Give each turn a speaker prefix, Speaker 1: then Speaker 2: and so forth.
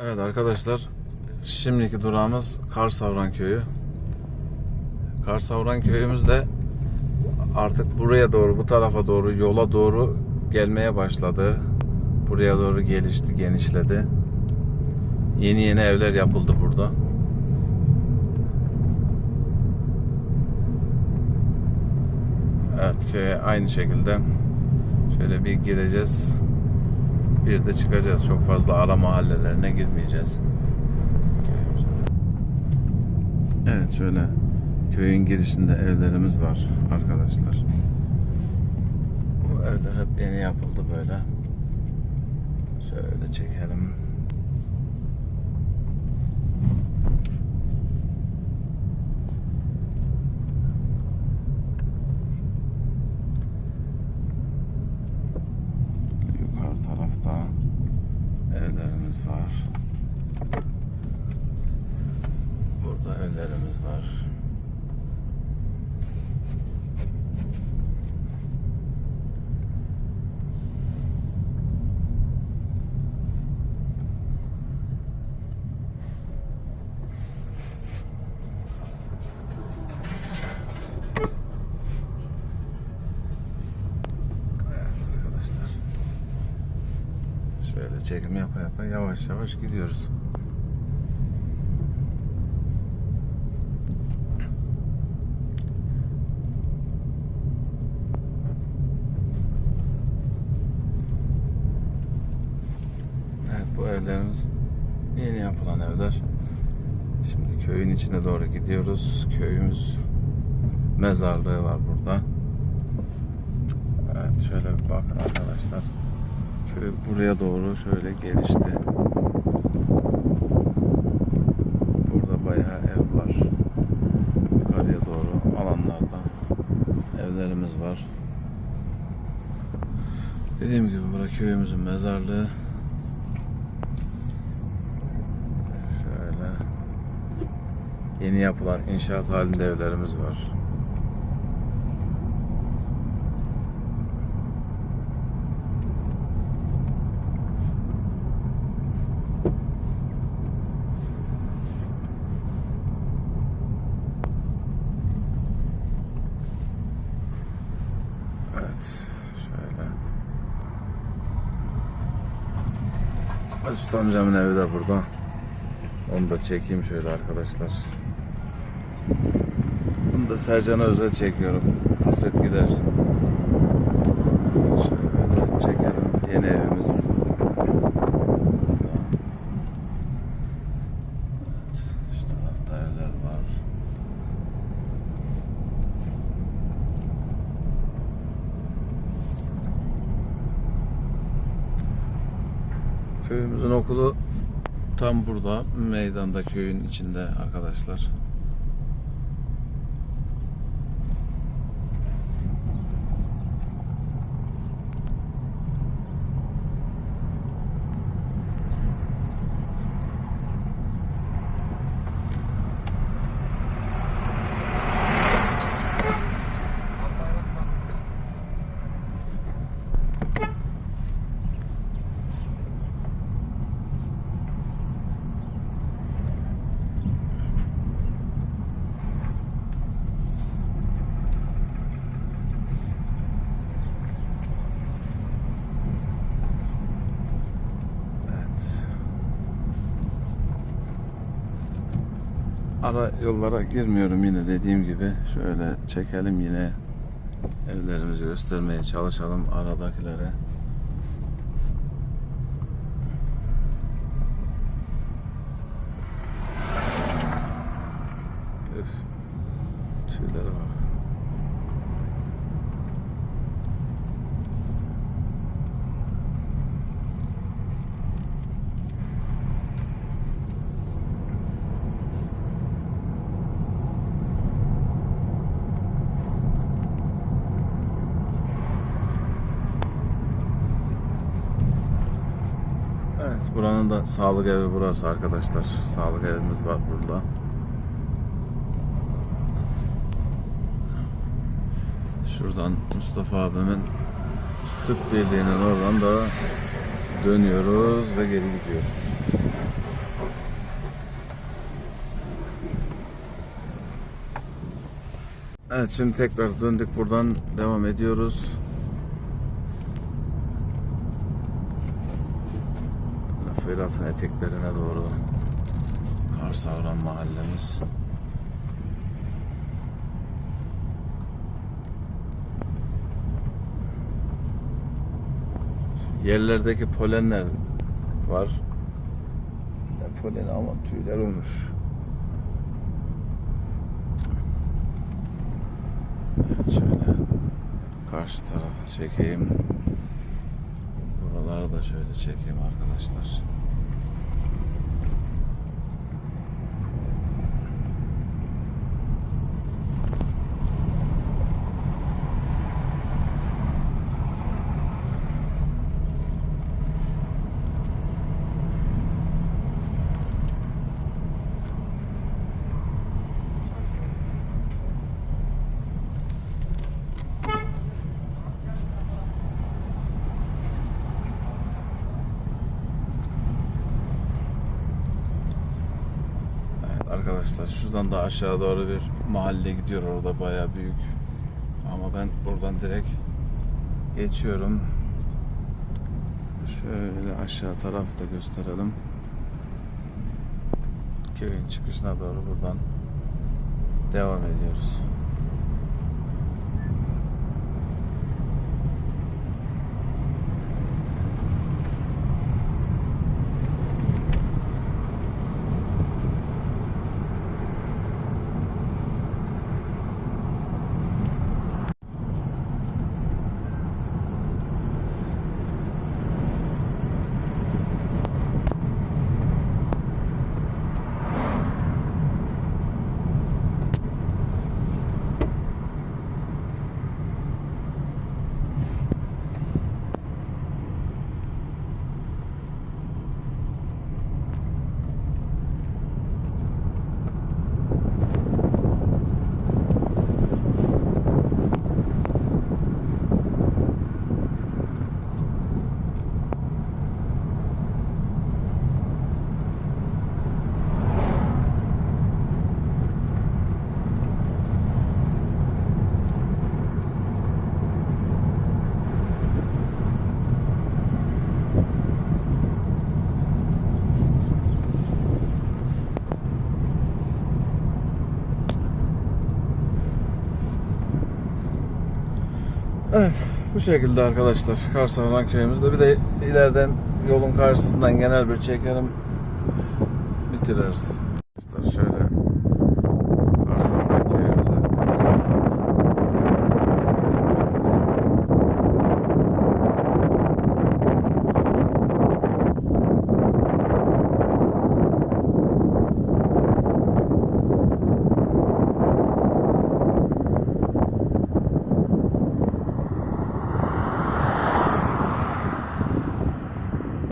Speaker 1: Evet arkadaşlar, şimdiki durağımız Karsavran Köyü. Karsavran köyümüz de artık buraya doğru, bu tarafa doğru, yola doğru gelmeye başladı. Buraya doğru gelişti, genişledi. Yeni yeni evler yapıldı burada. Evet köye aynı şekilde şöyle bir gireceğiz. Bir de çıkacağız. Çok fazla ara mahallelerine girmeyeceğiz. Evet şöyle köyün girişinde evlerimiz var arkadaşlar. Bu evler hep yeni yapıldı böyle. Şöyle çekelim. Yukarı tarafta evlerimiz var. Burada evlerimiz var. Şöyle çekim yapa yapa yavaş yavaş gidiyoruz. Evet bu evlerimiz yeni yapılan evler. Şimdi köyün içine doğru gidiyoruz. Köyümüz mezarlığı var burada. Evet şöyle bir bakın arkadaşlar. Köy buraya doğru şöyle gelişti. Burada bayağı ev var. Yukarıya doğru alanlarda evlerimiz var. Dediğim gibi burası köyümüzün mezarlığı. Şöyle yeni yapılan inşaat halinde evlerimiz var. Evet. Şöyle. Mesut amcamın evi de burada. Onu da çekeyim şöyle arkadaşlar. Bunu da Sercan'a özel çekiyorum. Hasret gidersin. Şöyle çekelim. Yeni evimiz. Evet. Şu var. Köyümüzün okulu tam burada meydanda köyün içinde arkadaşlar. Evet. Ara yollara girmiyorum yine dediğim gibi. Şöyle çekelim yine evlerimizi göstermeye çalışalım aradakilere. Buranın da sağlık evi burası arkadaşlar. Sağlık evimiz var burada. Şuradan Mustafa abimin süt birliğinin oradan da dönüyoruz ve geri gidiyoruz. Evet şimdi tekrar döndük buradan devam ediyoruz. Fırat'ın eteklerine doğru Karsavran mahallemiz. Yerlerdeki polenler var. Ne poleni ama tüyler olmuş. Evet şöyle karşı tarafı çekeyim. Buraları da şöyle çekeyim arkadaşlar. Evet arkadaşlar şuradan da aşağı doğru bir mahalle gidiyor orada bayağı büyük. Ama ben buradan direkt geçiyorum. Şöyle aşağı tarafı da gösterelim. Köyün çıkışına doğru buradan devam ediyoruz. Bu şekilde arkadaşlar. Karsavanan köyümüzde bir de ileriden yolun karşısından genel bir çekelim. Bitiririz. Arkadaşlar şöyle